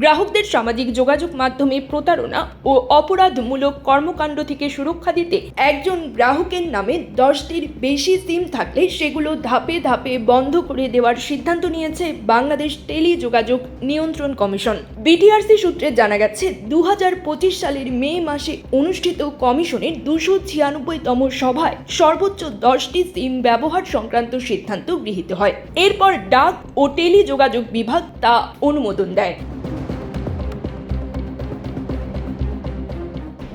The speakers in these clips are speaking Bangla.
গ্রাহকদের সামাজিক যোগাযোগ মাধ্যমে প্রতারণা ও অপরাধমূলক কর্মকাণ্ড থেকে সুরক্ষা দিতে একজন গ্রাহকের নামে দশটির বেশি সিম থাকলে সেগুলো ধাপে ধাপে বন্ধ করে দেওয়ার সিদ্ধান্ত নিয়েছে বাংলাদেশ টেলি যোগাযোগ নিয়ন্ত্রণ কমিশন। বিটিআরসি সূত্রে জানা গেছে দু হাজার পঁচিশ সালের মে মাসে অনুষ্ঠিত কমিশনের দুশো ছিয়ানব্বইতম সভায় সর্বোচ্চ দশটি সিম ব্যবহার সংক্রান্ত সিদ্ধান্ত গৃহীত হয়। এরপর ডাক ও টেলি যোগাযোগ বিভাগ তা অনুমোদন দেয়।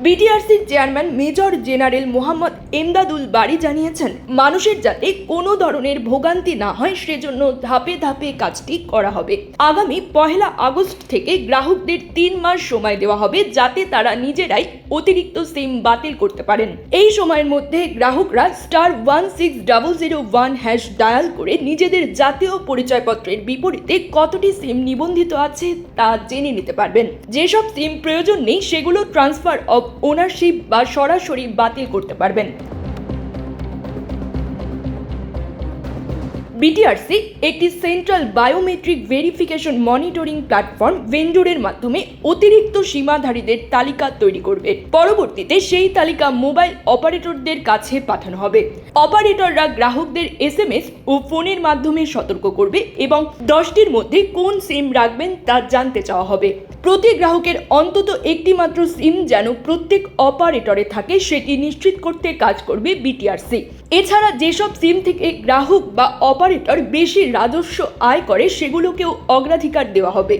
বিটিআরসির chairman major general Mohammad Emdadul Bari জানিয়েছেন, মানুষের যাতে কোনো ধরনের ভোগান্তি না হয়, সেজন্য ধাপে ধাপে কাজটি করা হবে। আগামী পহেলা আগস্ট থেকে গ্রাহকদের তিন মাস সময় দেওয়া হবে, যাতে তারা নিজেরাই অতিরিক্ত সিম বাতিল করতে পারেন। এই সময়ের মধ্যে গ্রাহকরা star one six double zero one hash dial করে নিজেদের জাতীয় পরিচয়পত্রের বিপরীতে কতটি সিম নিবন্ধিত আছে তা জেনে নিতে পারবেন। যেসব সিম প্রয়োজন নেই, সেগুলো ট্রান্সফার অফ ওনারশিপ বা সরাসরি বাতিল করতে পারবেন। বিটিআরসি একটি central biometric verification monitoring platform ভেন্ডরের মাধ্যমে অতিরিক্ত সীমাধারীদের তালিকা তৈরি করবে। পরবর্তীতে সেই তালিকা মোবাইল অপারেটরদের কাছে পাঠানো হবে। অপারেটররা গ্রাহকদের এসএমএস ও ফোনের মাধ্যমে সতর্ক করবে এবং দশটির মধ্যে কোন সিম রাখবেন তা জানতে চাওয়া হবে। প্রতি গ্রাহকের অন্তত একটি মাত্র সিম যেন প্রত্যেক অপারেটরে থাকে, সেটি নিশ্চিত করতে কাজ করবে বিটিআরসি এছাড়া যেসব সিম থেকে গ্রাহক বা অপারেটর বেশি রাজস্ব আয় করে সেগুলোকেও অগ্রাধিকার দেওয়া হবে।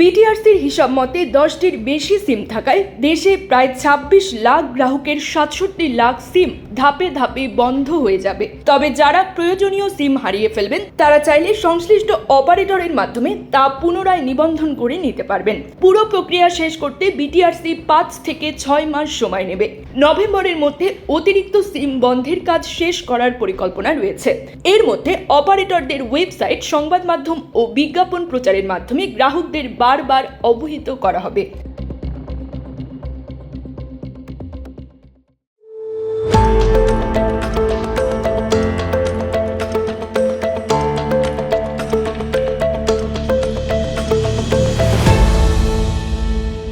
বিটিআরসির হিসাব মতে দশটির বেশি সিম থাকায় দেশে প্রায় ছাব্বিশ লাখ গ্রাহকের সাতষট্টি লাখ সিম ধাপে ধাপে বন্ধ হয়ে যাবে। তবে যারা প্রয়োজনীয় সিম হারিয়ে ফেলবেন, তারা চাইলে সংশ্লিষ্ট অপারেটরের মাধ্যমে তা পুনরায় নিবন্ধন করে নিতে পারবেন। পুরো প্রক্রিয়া শেষ করতে বিটিআরসি পাঁচ থেকে ছয় মাস সময় নেবে। নভেম্বরের মধ্যে অতিরিক্ত সিম বন্ধের কাজ শেষ করার পরিকল্পনা রয়েছে। এর মধ্যে অপারেটরদের ওয়েবসাইট সংবাদ মাধ্যম ও বিজ্ঞাপন প্রচারের মাধ্যমে গ্রাহকদের বারবার অবহিত করা হবে।